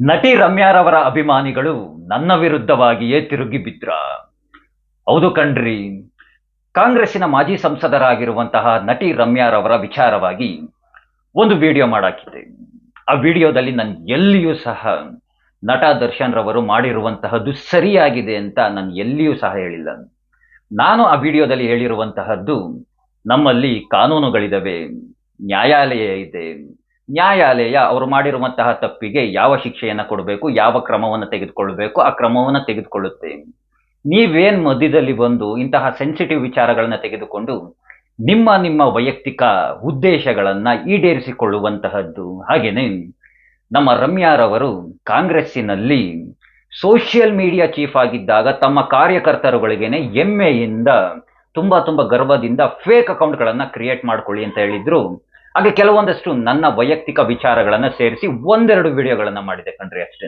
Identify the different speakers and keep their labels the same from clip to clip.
Speaker 1: ನಟಿ ರಮ್ಯಾರವರ ಅಭಿಮಾನಿಗಳು ನನ್ನ ವಿರುದ್ಧವಾಗಿಯೇ ತಿರುಗಿ ಬಿದ್ರ. ಹೌದು ಕಣ್ರಿ, ಕಾಂಗ್ರೆಸ್ಸಿನ ಮಾಜಿ ಸಂಸದರಾಗಿರುವಂತಹ ನಟಿ ರಮ್ಯಾರವರ ವಿಚಾರವಾಗಿ ಒಂದು ವಿಡಿಯೋ ಮಾಡಾಕಿದ್ದೆ. ಆ ವಿಡಿಯೋದಲ್ಲಿ ನಾನು ಎಲ್ಲಿಯೂ ಸಹ ನಟ ದರ್ಶನ್ ರವರು ಮಾಡಿರುವಂತಹದ್ದು ಸರಿಯಾಗಿದೆ ಅಂತ ನಾನು ಎಲ್ಲಿಯೂ ಸಹ ಹೇಳಿಲ್ಲ. ನಾನು ಆ ವಿಡಿಯೋದಲ್ಲಿ ಹೇಳಿರುವಂತಹದ್ದು ನಮ್ಮಲ್ಲಿ ಕಾನೂನುಗಳಿದಾವೆ, ನ್ಯಾಯಾಲಯ ಇದೆ ನ್ಯಾಯಾಲಯ ಅವರು ಮಾಡಿರುವಂತಹ ತಪ್ಪಿಗೆ ಯಾವ ಶಿಕ್ಷೆಯನ್ನು ಕೊಡಬೇಕು, ಯಾವ ಕ್ರಮವನ್ನು ತೆಗೆದುಕೊಳ್ಳಬೇಕು ಆ ಕ್ರಮವನ್ನು ತೆಗೆದುಕೊಳ್ಳುತ್ತೆ. ನೀವೇನ್ ಮಧ್ಯದಲ್ಲಿ ಬಂದು ಇಂತಹ ಸೆನ್ಸಿಟಿವ್ ವಿಚಾರಗಳನ್ನ ತೆಗೆದುಕೊಂಡು ನಿಮ್ಮ ನಿಮ್ಮ ವೈಯಕ್ತಿಕ ಉದ್ದೇಶಗಳನ್ನ ಈಡೇರಿಸಿಕೊಳ್ಳುವಂತಹದ್ದು ಹಾಗೇನೆ? ನಮ್ಮ ರಮ್ಯಾರವರು ಕಾಂಗ್ರೆಸ್ಸಿನಲ್ಲಿ ಸೋಷಿಯಲ್ ಮೀಡಿಯಾ ಚೀಫ್ ಆಗಿದ್ದಾಗ ತಮ್ಮ ಕಾರ್ಯಕರ್ತರುಗಳಿಗೇನೆ ಹೆಮ್ಮೆಯಿಂದ, ತುಂಬಾ ತುಂಬಾ ಗರ್ವದಿಂದ ಫೇಕ್ ಅಕೌಂಟ್ಗಳನ್ನ ಕ್ರಿಯೇಟ್ ಮಾಡ್ಕೊಳ್ಳಿ ಅಂತ ಹೇಳಿದ್ರು. ಹಾಗೆ ಕೆಲವೊಂದಷ್ಟು ನನ್ನ ವೈಯಕ್ತಿಕ ವಿಚಾರಗಳನ್ನ ಸೇರಿಸಿ ಒಂದೆರಡು ವಿಡಿಯೋಗಳನ್ನ ಮಾಡಿದೆ ಕಣ್ರಿ ಅಷ್ಟೇ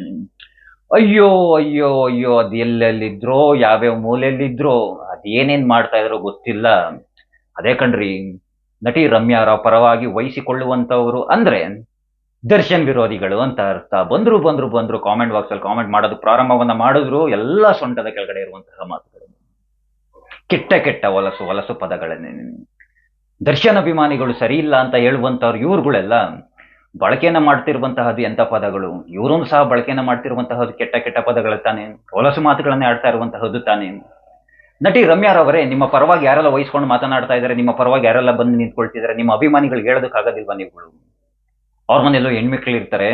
Speaker 1: ಅಯ್ಯೋ ಅಯ್ಯೋ ಅಯ್ಯೋ, ಅದು ಎಲ್ಲೆಲ್ಲಿದ್ರೋ, ಯಾವ್ಯಾವ ಮೂಲೆಯಲ್ಲಿದ್ರೋ ಅದೇನೇನ್ ಮಾಡ್ತಾ ಇದ್ರೋ ಗೊತ್ತಿಲ್ಲ. ಅದೇ ಕಣ್ರಿ, ನಟಿ ರಮ್ಯಾರ ಪರವಾಗಿ ವಹಿಸಿಕೊಳ್ಳುವಂತವರು ಅಂದ್ರೆ ದರ್ಶನ್ ವಿರೋಧಿಗಳು ಅಂತ ಅರ್ಥ. ಬಂದ್ರು ಬಂದ್ರು ಬಂದ್ರು ಕಾಮೆಂಟ್ ಬಾಕ್ಸ್ ಅಲ್ಲಿ ಕಾಮೆಂಟ್ ಮಾಡೋದು ಪ್ರಾರಂಭವನ್ನ ಮಾಡಿದ್ರು, ಎಲ್ಲ ಸೊಂಟದ ಕೆಳಗಡೆ ಇರುವಂತಹ ಮಾತುಗಳು. ಕೆಟ್ಟ ಕೆಟ್ಟ ಹೊಲಸು ಹೊಲಸು ಪದಗಳನ್ನೇ ದರ್ಶನ್ ಅಭಿಮಾನಿಗಳು ಸರಿ ಇಲ್ಲ ಅಂತ ಹೇಳುವಂತವ್ರು ಇವ್ರುಗಳೆಲ್ಲ ಬಳಕೆಯನ್ನು ಮಾಡ್ತಿರುವಂತಹದ್ದು ಎಂಥ ಪದಗಳು? ಇವರೂ ಸಹ ಬಳಕೆಯನ್ನು ಮಾಡ್ತಿರುವಂತಹದ್ದು ಕೆಟ್ಟ ಕೆಟ್ಟ ಪದಗಳ ತಾನೆ? ಹೊಲಸು ಮಾತುಗಳನ್ನೇ ಆಡ್ತಾ ಇರುವಂತಹದ್ದು ತಾನೆ? ನಟಿ ರಮ್ಯಾರವರೇ ನಿಮ್ಮ ಪರವಾಗಿ ಯಾರೆಲ್ಲ ವಹಿಸ್ಕೊಂಡು ಮಾತನಾಡ್ತಾ ಇದ್ದಾರೆ, ನಿಮ್ಮ ಪರವಾಗಿ ಯಾರೆಲ್ಲ ಬಂದು ನಿಂತ್ಕೊಳ್ತಿದ್ದಾರೆ, ನಿಮ್ಮ ಅಭಿಮಾನಿಗಳಿಗೆ ಹೇಳೋದಕ್ಕಾಗೋದಿಲ್ವಾ ನೀವುಗಳು ಅವ್ರ ಮನೆಯಲ್ಲೂ ಹೆಣ್ಮಕ್ಳು ಇರ್ತಾರೆ,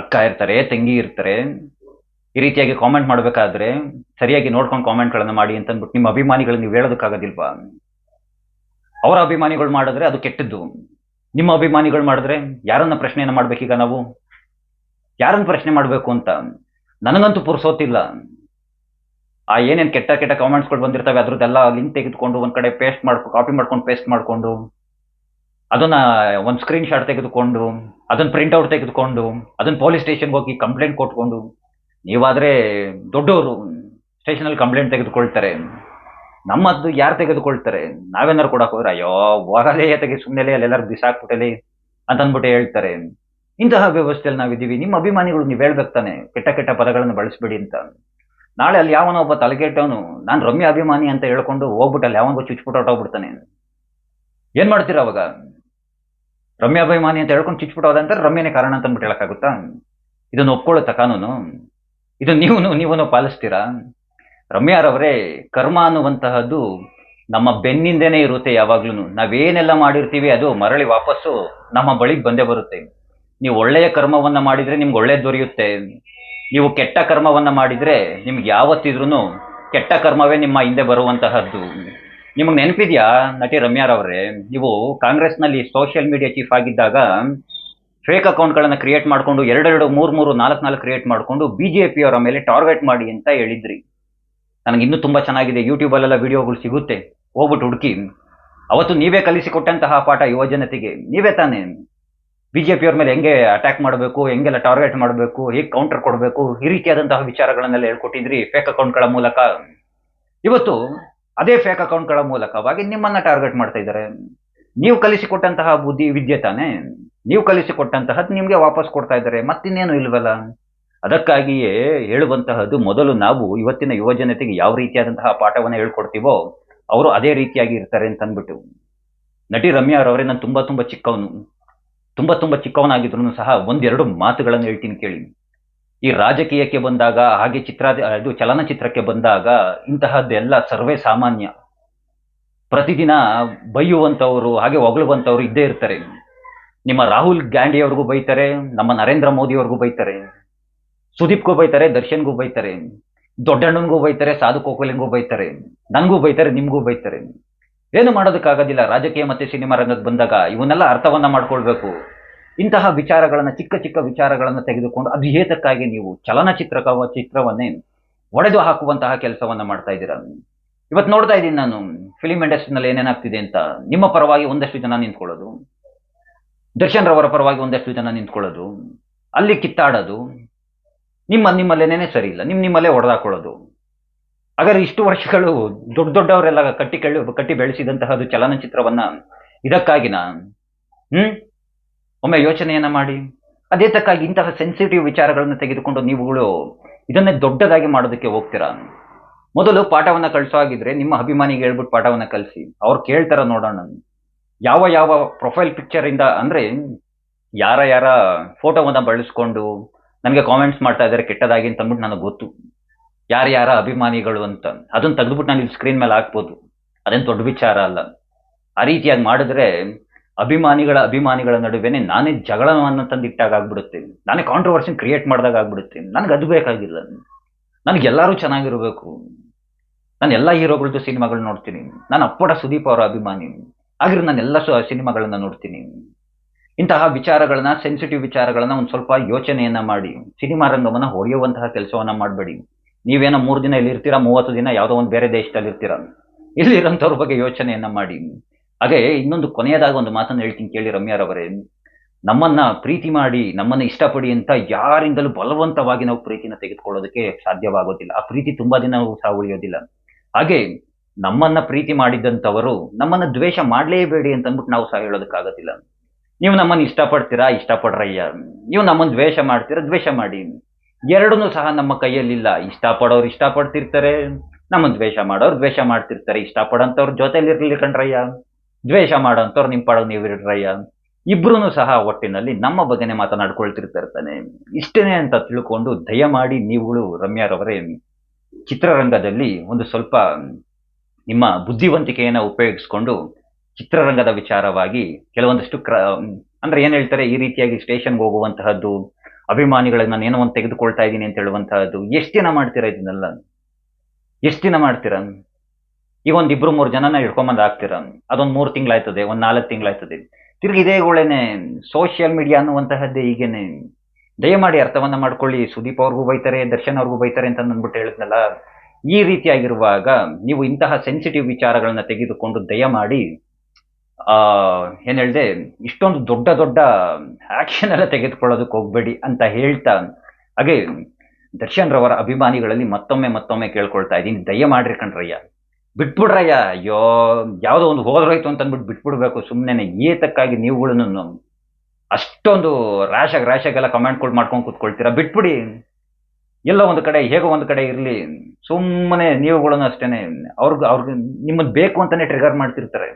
Speaker 1: ಅಕ್ಕ ಇರ್ತಾರೆ, ತಂಗಿ ಇರ್ತಾರೆ. ಈ ರೀತಿಯಾಗಿ ಕಾಮೆಂಟ್ ಮಾಡಬೇಕಾದ್ರೆ ಸರಿಯಾಗಿ ನೋಡ್ಕೊಂಡು ಕಾಮೆಂಟ್ಗಳನ್ನು ಮಾಡಿ ಅಂತ ಅಂದ್ಬಿಟ್ಟು ನಿಮ್ಮ ಅಭಿಮಾನಿಗಳು ನೀವು ಹೇಳೋದಕ್ಕಾಗೋದಿಲ್ವಾ ಅವರ ಅಭಿಮಾನಿಗಳು ಮಾಡಿದ್ರೆ ಅದು ಕೆಟ್ಟದ್ದು. ನಿಮ್ಮ ಅಭಿಮಾನಿಗಳು ಮಾಡಿದ್ರೆ ಯಾರನ್ನ ಪ್ರಶ್ನೆಯನ್ನು ಮಾಡ್ಬೇಕೀಗ ನಾವು? ಯಾರನ್ನ ಪ್ರಶ್ನೆ ಮಾಡಬೇಕು ಅಂತ? ನನಗಂತೂ ಪುರ್ಸೋತಿಲ್ಲ. ಆ ಏನೇನು ಕೆಟ್ಟ ಕೆಟ್ಟ ಕಾಮೆಂಟ್ಸ್ಗಳು ಬಂದಿರ್ತವೆ, ಅದ್ರದ್ದೆಲ್ಲ ಲಿಂಕ್ ತೆಗೆದುಕೊಂಡು ಒಂದ್ ಕಡೆ ಪೇಸ್ಟ್ ಮಾಡ್ಕೊ ಕಾಪಿ ಮಾಡ್ಕೊಂಡು ಪೇಸ್ಟ್ ಮಾಡ್ಕೊಂಡು, ಅದನ್ನ ಒಂದು ಸ್ಕ್ರೀನ್ ಶಾಟ್ ತೆಗೆದುಕೊಂಡು ಅದನ್ನ ಪ್ರಿಂಟ್ ಔಟ್ ತೆಗೆದುಕೊಂಡು ಅದನ್ನ ಪೊಲೀಸ್ ಸ್ಟೇಷನ್ಗೆ ಹೋಗಿ ಕಂಪ್ಲೇಂಟ್ ಕೊಟ್ಕೊಂಡು, ನೀವಾದ್ರೆ ದೊಡ್ಡವರು ಸ್ಟೇಷನಲ್ಲಿ ಕಂಪ್ಲೇಂಟ್ ತೆಗೆದುಕೊಳ್ತಾರೆ. ನಮ್ಮದ್ದು ಯಾರು ತೆಗೆದುಕೊಳ್ತಾರೆ? ನಾವೇನಾರು ಕೊಡಕ್ ಹೋದ್ರೆ, ಅಯ್ಯೋ, ಹೋಗಲೇ ತೆಗೆ ಸುಮ್ಮನೆ ಅಲ್ಲೆಲ್ಲರೂ ಬಿಸಾಕ್ಬಿಟ್ಟಲಿ ಅಂತ ಅಂದ್ಬಿಟ್ಟು ಹೇಳ್ತಾರೆ. ಇಂತಹ ವ್ಯವಸ್ಥೆಯಲ್ಲಿ ನಾವಿದ್ದೀವಿ. ನಿಮ್ಮ ಅಭಿಮಾನಿಗಳು ನೀವು ಹೇಳ್ಬೇಕು ತಾನೆ, ಕೆಟ್ಟ ಕೆಟ್ಟ ಪದಗಳನ್ನು ಬಳಸಬೇಡಿ ಅಂತ. ನಾಳೆ ಅಲ್ಲಿ ಯಾವನೋ ಒಬ್ಬ ತಲೆಗೆಟ್ಟವನು ನಾನು ರಮ್ಯ ಅಭಿಮಾನಿ ಅಂತ ಹೇಳ್ಕೊಂಡು ಹೋಗ್ಬಿಟ್ಟು ಅಲ್ಲಿ ಯಾವನಿಗೂ ಚುಚ್ಬಿಟ್ಟು ಹೊಟ್ಟೋಗ್ಬಿಡ್ತಾನೆ ಏನ್ ಮಾಡ್ತೀರಾ ಅವಾಗ? ರಮ್ಯ ಅಭಿಮಾನಿ ಅಂತ ಹೇಳ್ಕೊಂಡು ಚುಚ್ಬಿಟ್ಟು ಅಂತ ರಮ್ಯನೇ ಕಾರಣ ಅಂತ ಅಂದ್ಬಿಟ್ಟು ಹೇಳಕ್ಕಾಗುತ್ತಾ? ಇದನ್ನು ಒಪ್ಕೊಳ್ಳುತ್ತಾ ಕಾನೂನು? ಇದು ನೀವು ನೀವನ್ನು ಪಾಲಿಸ್ತೀರಾ? ರಮ್ಯಾರವರೇ, ಕರ್ಮ ಅನ್ನುವಂತಹದ್ದು ನಮ್ಮ ಬೆನ್ನಿಂದೇನೆ ಇರುತ್ತೆ ಯಾವಾಗ್ಲೂ ನಾವೇನೆಲ್ಲ ಮಾಡಿರ್ತೀವಿ ಅದು ಮರಳಿ ವಾಪಸ್ಸು ನಮ್ಮ ಬಳಿಗೆ ಬಂದೇ ಬರುತ್ತೆ. ನೀವು ಒಳ್ಳೆಯ ಕರ್ಮವನ್ನ ಮಾಡಿದ್ರೆ ನಿಮ್ಗೆ ಒಳ್ಳೇದು ದೊರೆಯುತ್ತೆ. ನೀವು ಕೆಟ್ಟ ಕರ್ಮವನ್ನ ಮಾಡಿದ್ರೆ ನಿಮ್ಗೆ ಯಾವತ್ತಿದ್ರೂ ಕೆಟ್ಟ ಕರ್ಮವೇ ನಿಮ್ಮ ಹಿಂದೆ ಬರುವಂತಹದ್ದು. ನಿಮಗೆ ನೆನಪಿದ್ಯಾ ನಟಿ ರಮ್ಯಾರವರೇ? ನೀವು ಕಾಂಗ್ರೆಸ್ನಲ್ಲಿ ಸೋಷಿಯಲ್ ಮೀಡಿಯಾ ಚೀಫ್ ಆಗಿದ್ದಾಗ ಫೇಕ್ ಅಕೌಂಟ್ಗಳನ್ನ ಕ್ರಿಯೇಟ್ ಮಾಡ್ಕೊಂಡು ಎರಡೆರಡು ಮೂರು ಮೂರು ನಾಲ್ಕು ನಾಲ್ಕು ಕ್ರಿಯೇಟ್ ಮಾಡ್ಕೊಂಡು ಬಿಜೆಪಿ ಅವರ ಮೇಲೆ ಟಾರ್ಗೆಟ್ ಮಾಡಿ ಅಂತ ಹೇಳಿದ್ರಿ. ನನಗೆ ಇನ್ನೂ ತುಂಬಾ ಚೆನ್ನಾಗಿದೆ ಯೂಟ್ಯೂಬಲ್ಲೆಲ್ಲ ವಿಡಿಯೋಗಳು ಸಿಗುತ್ತೆ. ಹೋಗ್ಬಿಟ್ಟು ಹುಡುಕಿ. ಅವತ್ತು ನೀವೇ ಕಲಿಸಿಕೊಟ್ಟಂತಹ ಪಾಠ ಯುವ ಜನತೆಗೆ, ನೀವೇ ತಾನೇ. ಬಿಜೆಪಿ ಪಿಯವ್ರ ಮೇಲೆ ಹೆಂಗೆ ಅಟ್ಯಾಕ್ ಮಾಡಬೇಕು, ಹೆಂಗೆಲ್ಲ ಟಾರ್ಗೆಟ್ ಮಾಡಬೇಕು, ಹೇಗೆ ಕೌಂಟರ್ ಕೊಡಬೇಕು, ಈ ರೀತಿಯಾದಂತಹ ವಿಚಾರಗಳನ್ನೆಲ್ಲ ಹೇಳ್ಕೊಟ್ಟಿದ್ರಿ ಫೇಕ್ ಅಕೌಂಟ್ಗಳ ಮೂಲಕ. ಇವತ್ತು ಅದೇ ಫೇಕ್ ಅಕೌಂಟ್ಗಳ ಮೂಲಕವಾಗಿ ನಿಮ್ಮನ್ನ ಟಾರ್ಗೆಟ್ ಮಾಡ್ತಾ ಇದ್ದಾರೆ. ನೀವು ಕಲಿಸಿಕೊಟ್ಟಂತಹ ಬುದ್ಧಿ ವಿದ್ಯೆ ತಾನೇ. ನೀವು ಕಲಿಸಿಕೊಟ್ಟಂತಹದ್ದು ನಿಮಗೆ ವಾಪಸ್ ಕೊಡ್ತಾ ಇದ್ದಾರೆ. ಮತ್ತಿನ್ನೇನು ಇಲ್ವಲ್ಲ. ಅದಕ್ಕಾಗಿಯೇ ಹೇಳುವಂತಹದ್ದು ಮೊದಲು ನಾವು ಇವತ್ತಿನ ಯುವ ಜನತೆಗೆ ಯಾವ ರೀತಿಯಾದಂತಹ ಪಾಠವನ್ನು ಹೇಳ್ಕೊಡ್ತೀವೋ ಅವರು ಅದೇ ರೀತಿಯಾಗಿ ಇರ್ತಾರೆ ಅಂತ ಅಂದ್ಬಿಟ್ಟು ನಟಿ ರಮ್ಯಾ ಅವರವರೇ ನಾನು ತುಂಬಾ ತುಂಬಾ ಚಿಕ್ಕವನು. ತುಂಬಾ ತುಂಬಾ ಚಿಕ್ಕವನಾಗಿದ್ರು ಸಹ ಒಂದೆರಡು ಮಾತುಗಳನ್ನು ಹೇಳ್ತೀನಿ ಕೇಳಿ. ಈ ರಾಜಕೀಯಕ್ಕೆ ಬಂದಾಗ, ಹಾಗೆ ಚಿತ್ರ, ಇದು ಚಲನಚಿತ್ರಕ್ಕೆ ಬಂದಾಗ ಇಂತಹದ್ದೆಲ್ಲ ಸರ್ವೇ ಸಾಮಾನ್ಯ. ಪ್ರತಿದಿನ ಬೈಯುವಂಥವರು ಹಾಗೆ ಹೊಗಳುವಂಥವ್ರು ಇದ್ದೇ ಇರ್ತಾರೆ. ನಿಮ್ಮ ರಾಹುಲ್ ಗಾಂಧಿಯವ್ರಿಗೂ ಬೈತಾರೆ, ನಮ್ಮ ನರೇಂದ್ರ ಮೋದಿ ಅವ್ರಿಗೂ ಬೈತಾರೆ. ಸುದೀಪ್ಗೂ ಬೈತಾರೆ, ದರ್ಶನ್ಗೂ ಬೈತಾರೆ, ದೊಡ್ಡಣ್ಣನ್ಗೂ ಬೈತಾರೆ, ಸಾಧು ಕೋಕಲಿಂಗೂ ಬೈತಾರೆ ನನಗೂ ಬೈತಾರೆ, ನಿಮ್ಗೂ ಬೈತಾರೆ. ಏನು ಮಾಡೋದಕ್ಕಾಗೋದಿಲ್ಲ. ರಾಜಕೀಯ ಮತ್ತೆ ಸಿನಿಮಾ ರಂಗಕ್ಕೆ ಬಂದಾಗ ಇವನ್ನೆಲ್ಲ ಅರ್ಥವನ್ನ ಮಾಡ್ಕೊಳ್ಬೇಕು. ಇಂತಹ ವಿಚಾರಗಳನ್ನ, ಚಿಕ್ಕ ಚಿಕ್ಕ ವಿಚಾರಗಳನ್ನ ತೆಗೆದುಕೊಂಡು ಅದು ಏತಕ್ಕಾಗಿ ನೀವು ಚಲನಚಿತ್ರ ಚಿತ್ರವನ್ನೇ ಒಡೆದು ಹಾಕುವಂತಹ ಕೆಲಸವನ್ನ ಮಾಡ್ತಾ ಇದ್ದೀರಾ? ಇವತ್ತು ನೋಡ್ತಾ ಇದ್ದೀನಿ ನಾನು ಫಿಲಿಂ ಇಂಡಸ್ಟ್ರಿನಲ್ಲಿ ಏನೇನಾಗ್ತಿದೆ ಅಂತ. ನಿಮ್ಮ ಪರವಾಗಿ ಒಂದಷ್ಟು ಜನ ನಿಂತ್ಕೊಳ್ಳೋದು. ದರ್ಶನ್ ರವರ ಪರವಾಗಿ ಒಂದಷ್ಟು ಜನ ನಿಂತ್ಕೊಳ್ಳೋದು. ಅಲ್ಲಿ ಕಿತ್ತಾಡೋದು. ನಿಮ್ಮ ನಿಮ್ಮಲ್ಲೇನೇ ಸರಿ ಇಲ್ಲ. ನಿಮ್ಮ ನಿಮ್ಮಲ್ಲೇ ಹೊಡೆದಾಕೊಳ್ಳೋದು. ಹಾಗಾದ್ರೆ ಇಷ್ಟು ವರ್ಷಗಳು ದೊಡ್ಡ ದೊಡ್ಡವರೆಲ್ಲ ಕಟ್ಟಿ ಕಳ್ಳಿ, ಕಟ್ಟಿ ಬೆಳೆಸಿದಂತಹ ಅದು ಚಲನಚಿತ್ರವನ್ನ ಇದಕ್ಕಾಗಿನ ಹ್ಮ್? ಒಮ್ಮೆ ಯೋಚನೆಯನ್ನ ಮಾಡಿ. ಅದೇ ತಕ್ಕಾಗಿ ಇಂತಹ ಸೆನ್ಸಿಟಿವ್ ವಿಚಾರಗಳನ್ನು ತೆಗೆದುಕೊಂಡು ನೀವುಗಳು ಇದನ್ನೇ ದೊಡ್ಡದಾಗಿ ಮಾಡೋದಕ್ಕೆ ಹೋಗ್ತೀರಾ? ಮೊದಲು ಪಾಠವನ್ನ ಕಳಿಸೋ ಆಗಿದ್ರೆ ನಿಮ್ಮ ಅಭಿಮಾನಿಗೆ ಹೇಳ್ಬಿಟ್ಟು ಪಾಠವನ್ನ ಕಲಿಸಿ. ಅವ್ರು ಕೇಳ್ತಾರ ನೋಡೋಣ. ಯಾವ ಯಾವ ಪ್ರೊಫೈಲ್ ಪಿಕ್ಚರ್ ಇಂದ ಅಂದ್ರೆ ಯಾರ ಯಾರ ಫೋಟೋವನ್ನ ಬಳಸ್ಕೊಂಡು ನನಗೆ ಕಾಮೆಂಟ್ಸ್ ಮಾಡ್ತಾ ಇದ್ದಾರೆ ಕೆಟ್ಟದಾಗಿ ಅಂತ ಅಂದ್ಬಿಟ್ಟು ನನಗೆ ಗೊತ್ತು. ಯಾರ ಯಾರ ಅಭಿಮಾನಿಗಳು ಅಂತ. ಅದನ್ನ ತೆಗೆದ್ಬಿಟ್ಟು ನಾನು ಇಲ್ಲಿ ಸ್ಕ್ರೀನ್ ಮೇಲೆ ಹಾಕ್ಬೋದು. ಅದೇನು ದೊಡ್ಡ ವಿಚಾರ ಅಲ್ಲ. ಆ ರೀತಿಯಾಗಿ ಮಾಡಿದ್ರೆ ಅಭಿಮಾನಿಗಳ ಅಭಿಮಾನಿಗಳ ನಡುವೆನೆ ನಾನೇ ಜಗಳವನ್ನು ತಂದಿಟ್ಟಾಗ ಆಗ್ಬಿಡುತ್ತೆ. ನಾನೇ ಕಾಂಟ್ರವರ್ಸಿನ್ ಕ್ರಿಯೇಟ್ ಮಾಡಿದಾಗ ಆಗ್ಬಿಡುತ್ತೆ. ನನಗೆ ಅದು ಬೇಕಾಗಿಲ್ಲ. ನನಗೆ ಎಲ್ಲರೂ ಚೆನ್ನಾಗಿರ್ಬೇಕು. ನಾನು ಎಲ್ಲ ಹೀರೋಗಳದ್ದು ಸಿನಿಮಾಗಳು ನೋಡ್ತೀನಿ. ನಾನು ಅಪ್ಪಟ ಸುದೀಪ್ ಅವರ ಅಭಿಮಾನಿ. ಆಗಿರೋ ನಾನು ಎಲ್ಲ ಸಿನಿಮಾಗಳನ್ನ ನೋಡ್ತೀನಿ. ಇಂತಹ ವಿಚಾರಗಳನ್ನ ಸೆನ್ಸಿಟಿವ್ ವಿಚಾರಗಳನ್ನ ಒಂದು ಸ್ವಲ್ಪ ಯೋಚನೆಯನ್ನ ಮಾಡಿ. ಸಿನಿಮಾ ರಂಗವನ್ನ ಹೊಡೆಯುವಂತಹ ಕೆಲಸವನ್ನ ಮಾಡಬೇಡಿ. ನೀವೇನೋ ಮೂರು ದಿನ ಇಲ್ಲಿ ಇರ್ತೀರಾ ಮೂವತ್ತು ದಿನ ಯಾವುದೋ ಒಂದು ಬೇರೆ ದೇಶದಲ್ಲಿ ಇರ್ತೀರಾ ಇಲ್ಲಿ ಇರೋಂಥವ್ರ ಬಗ್ಗೆ ಯೋಚನೆಯನ್ನ ಮಾಡಿ. ಹಾಗೆ ಇನ್ನೊಂದು ಕೊನೆಯದಾಗಿ ಒಂದು ಮಾತನ್ನು ಹೇಳ್ತೀನಿ ಕೇಳಿ ರಮ್ಯಾರವರೇ. ನಮ್ಮನ್ನ ಪ್ರೀತಿ ಮಾಡಿ, ನಮ್ಮನ್ನ ಇಷ್ಟಪಡಿ ಅಂತ ಯಾರಿಂದಲೂ ಬಲವಂತವಾಗಿ ನಾವು ಪ್ರೀತಿನ ತೆಗೆದುಕೊಳ್ಳೋದಕ್ಕೆ ಸಾಧ್ಯವಾಗೋದಿಲ್ಲ. ಆ ಪ್ರೀತಿ ತುಂಬಾ ದಿನ ಸಹ ಉಳಿಯೋದಿಲ್ಲ. ಹಾಗೆ ನಮ್ಮನ್ನ ಪ್ರೀತಿ ಮಾಡಿದಂಥವರು ನಮ್ಮನ್ನ ದ್ವೇಷ ಮಾಡಲೇಬೇಡಿ ಅಂತ ಅಂದ್ಬಿಟ್ಟು ನಾವು ಸಹ ಹೇಳೋದಕ್ಕಾಗೋದಿಲ್ಲ. ನೀವು ನಮ್ಮನ್ನು ಇಷ್ಟಪಡ್ತೀರಾ? ಇಷ್ಟಪಡ್ರಯ್ಯ. ನೀವು ನಮ್ಮನ್ನು ದ್ವೇಷ ಮಾಡ್ತೀರಾ? ದ್ವೇಷ ಮಾಡಿ. ಎರಡನ್ನೂ ಸಹ ನಮ್ಮ ಕೈಯಲ್ಲಿಲ್ಲ. ಇಷ್ಟಪಡೋರು ಇಷ್ಟಪಡ್ತಿರ್ತಾರೆ. ನಮ್ಮನ್ನು ದ್ವೇಷ ಮಾಡೋರು ದ್ವೇಷ ಮಾಡ್ತಿರ್ತಾರೆ. ಇಷ್ಟಪಡೋಂಥವ್ರ ಜೊತೆಲಿ ಇರ್ಲಿ ಕಣ್ರಯ್ಯ. ದ್ವೇಷ ಮಾಡೋಂಥವ್ರು ನಿಮ್ಮ ಪಾಡೋ ನೀವು ಇರ್ರಯ್ಯ ಇಬ್ರು ಸಹ ಒಟ್ಟಿನಲ್ಲಿ ನಮ್ಮ ಬಗ್ಗೆನೇ ಮಾತನಾಡ್ಕೊಳ್ತಿರ್ತಾರೆ ಇಷ್ಟನೇ ಅಂತ ತಿಳ್ಕೊಂಡು ದಯಮಾಡಿ ನೀವುಗಳು ರಮ್ಯಾರವರೇ, ಚಿತ್ರರಂಗದಲ್ಲಿ ಒಂದು ಸ್ವಲ್ಪ ನಿಮ್ಮ ಬುದ್ಧಿವಂತಿಕೆಯನ್ನು ಉಪಯೋಗಿಸ್ಕೊಂಡು ಚಿತ್ರರಂಗದ ವಿಚಾರವಾಗಿ ಕೆಲವೊಂದಷ್ಟು ಕ್ರ ಅಂದ್ರೆ ಏನ್ ಹೇಳ್ತಾರೆ, ಈ ರೀತಿಯಾಗಿ ಸ್ಟೇಷನ್ಗೆ ಹೋಗುವಂತಹದ್ದು, ಅಭಿಮಾನಿಗಳನ್ನ ನಾನು ಏನೋ ಒಂದು ತೆಗೆದುಕೊಳ್ತಾ ಇದ್ದೀನಿ ಅಂತ ಹೇಳುವಂತಹದ್ದು, ಎಷ್ಟು ದಿನ ಮಾಡ್ತೀರಾ ಇದನ್ನೆಲ್ಲ? ಎಷ್ಟು ದಿನ ಮಾಡ್ತೀರಾ? ಈಗ ಒಂದ್ ಇಬ್ರು ಮೂರು ಜನನ ಹಿಡ್ಕೊಂಬಂದ್ ಹಾಕ್ತೀರಾ? ಅದೊಂದು ಮೂರು ತಿಂಗಳಾಯ್ತದೆ, ಒಂದ್ ನಾಲ್ಕು ತಿಂಗಳಾಯ್ತದೆ. ತಿರ್ಗಿ ಇದೇ ಒಳ್ಳೆನೆ ಸೋಷಿಯಲ್ ಮೀಡಿಯಾ ಅನ್ನುವಂತಹದ್ದೇ ಈಗೇನೆ, ದಯಮಾಡಿ ಅರ್ಥವನ್ನ ಮಾಡ್ಕೊಳ್ಳಿ. ಸುದೀಪ್ ಅವ್ರಿಗೂ ಬೈತಾರೆ, ದರ್ಶನ್ ಅವ್ರಿಗೂ ಬೈತಾರೆ ಅಂತ ಅಂದ್ಬಿಟ್ಟು ಹೇಳಿದ್ನಲ್ಲ, ಈ ರೀತಿಯಾಗಿರುವಾಗ ನೀವು ಇಂತಹ ಸೆನ್ಸಿಟಿವ್ ವಿಚಾರಗಳನ್ನ ತೆಗೆದುಕೊಂಡು ದಯಮಾಡಿ ಏನ್ ಹೇಳ್ದೆ, ಇಷ್ಟೊಂದು ದೊಡ್ಡ ದೊಡ್ಡ ಆಕ್ಷನ್ ಎಲ್ಲ ತೆಗೆದುಕೊಳ್ಳೋದಕ್ಕೆ ಹೋಗ್ಬೇಡಿ ಅಂತ ಹೇಳ್ತಾ, ಹಾಗೆ ದರ್ಶನ್ ರವರ ಅಭಿಮಾನಿಗಳಲ್ಲಿ ಮತ್ತೊಮ್ಮೆ ಮತ್ತೊಮ್ಮೆ ಕೇಳ್ಕೊಳ್ತಾ ಇದ್ದೀನಿ. ದಯ ಮಾಡ್ರಿ ಕಣ್ರಯ್ಯ. ಬಿಟ್ಬಿಡ್ರಯ್ಯ. ಅಯ್ಯೋ, ಯಾವುದೋ ಒಂದು ಹೋದ್ರೋಯ್ತು ಅಂತ ಅಂದ್ಬಿಟ್ಟು ಬಿಟ್ಬಿಡ್ಬೇಕು. ಸುಮ್ಮನೆ ಏತಕ್ಕಾಗಿ ನೀವುಗಳನ್ನು ಅಷ್ಟೊಂದು ರ್ಯಾಶಾಗಿ ರ್ಯಾಶಾಗೆಲ್ಲ ಕಮೆಂಟ್ಗಳು ಮಾಡ್ಕೊಂಡು ಕೂತ್ಕೊಳ್ತೀರಾ? ಬಿಟ್ಬಿಡಿ. ಎಲ್ಲ ಒಂದು ಕಡೆ, ಹೇಗೋ ಒಂದು ಕಡೆ ಇರಲಿ. ಸುಮ್ಮನೆ ನೀವುಗಳನ್ನು ಅಷ್ಟೇನೆ, ಅವ್ರಿಗೆ ಅವ್ರಿಗೆ ನಿಮ್ಮನ್ನು ಬೇಕು ಅಂತಾನೆ ಟ್ರಿಗರ್ ಮಾಡ್ತಿರ್ತಾರೆ.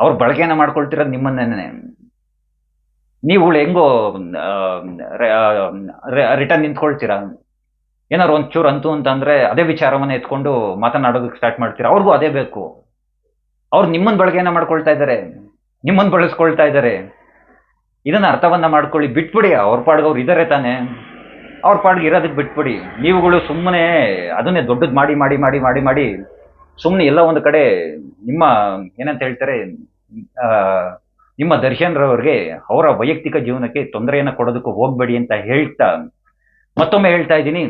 Speaker 1: ಅವ್ರ ಬಳಕೆನ ಮಾಡ್ಕೊಳ್ತಿರೋದು ನಿಮ್ಮನ್ನೇ ನೀವುಗಳು ಹೆಂಗೋ ರಿಟರ್ನ್ ನಿಂತ್ಕೊಳ್ತೀರಾ? ಏನಾರು ಒಂಚೂರು ಅಂತು ಅಂತಂದ್ರೆ ಅದೇ ವಿಚಾರವನ್ನ ಎತ್ಕೊಂಡು ಮಾತನಾಡೋದಕ್ಕೆ ಸ್ಟಾರ್ಟ್ ಮಾಡ್ತೀರಾ? ಅವ್ರಿಗೂ ಅದೇ ಬೇಕು. ಅವ್ರು ನಿಮ್ಮನ್ನ ಬಳಕೆಯನ್ನ ಮಾಡ್ಕೊಳ್ತಾ ಇದ್ದಾರೆ ನಿಮ್ಮನ್ನ ಬಳಸ್ಕೊಳ್ತಾ ಇದ್ದಾರೆ ಇದನ್ನ ಅರ್ಥವನ್ನ ಮಾಡ್ಕೊಳ್ಳಿ. ಬಿಟ್ಬಿಡಿ, ಅವ್ರ ಪಾಡ್ಗೆ ಅವ್ರು ಇದಾರೆ ತಾನೆ. ಅವ್ರ ಪಾಡ್ಗೆ ಇರೋದಕ್ಕೆ ಬಿಟ್ಬಿಡಿ. ನೀವುಗಳು ಸುಮ್ಮನೆ ಅದನ್ನೇ ದೊಡ್ಡದು ಮಾಡಿ ಮಾಡಿ ಮಾಡಿ ಮಾಡಿ ಮಾಡಿ ಸುಮ್ಮನೆ ಎಲ್ಲ ಒಂದು ಕಡೆ ನಿಮ್ಮ ಏನಂತ ಹೇಳ್ತಾರೆ ನಿಮ್ಮ ದರ್ಶನ್ರವ್ರಿಗೆ ಅವರ ವೈಯಕ್ತಿಕ ಜೀವನಕ್ಕೆ ತೊಂದರೆಯನ್ನ ಕೊಡೋದಕ್ಕೂ ಹೋಗ್ಬೇಡಿ ಅಂತ ಹೇಳ್ತಾ ಮತ್ತೊಮ್ಮೆ ಹೇಳ್ತಾ ಇದ್ದೀನಿ.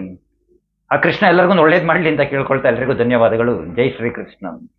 Speaker 1: ಆ ಕೃಷ್ಣ ಎಲ್ಲರಿಗೂ ಒಳ್ಳೇದು ಮಾಡಲಿ ಅಂತ ಕೇಳ್ಕೊಳ್ತಾ ಎಲ್ರಿಗೂ ಧನ್ಯವಾದಗಳು. ಜೈ ಶ್ರೀ ಕೃಷ್ಣ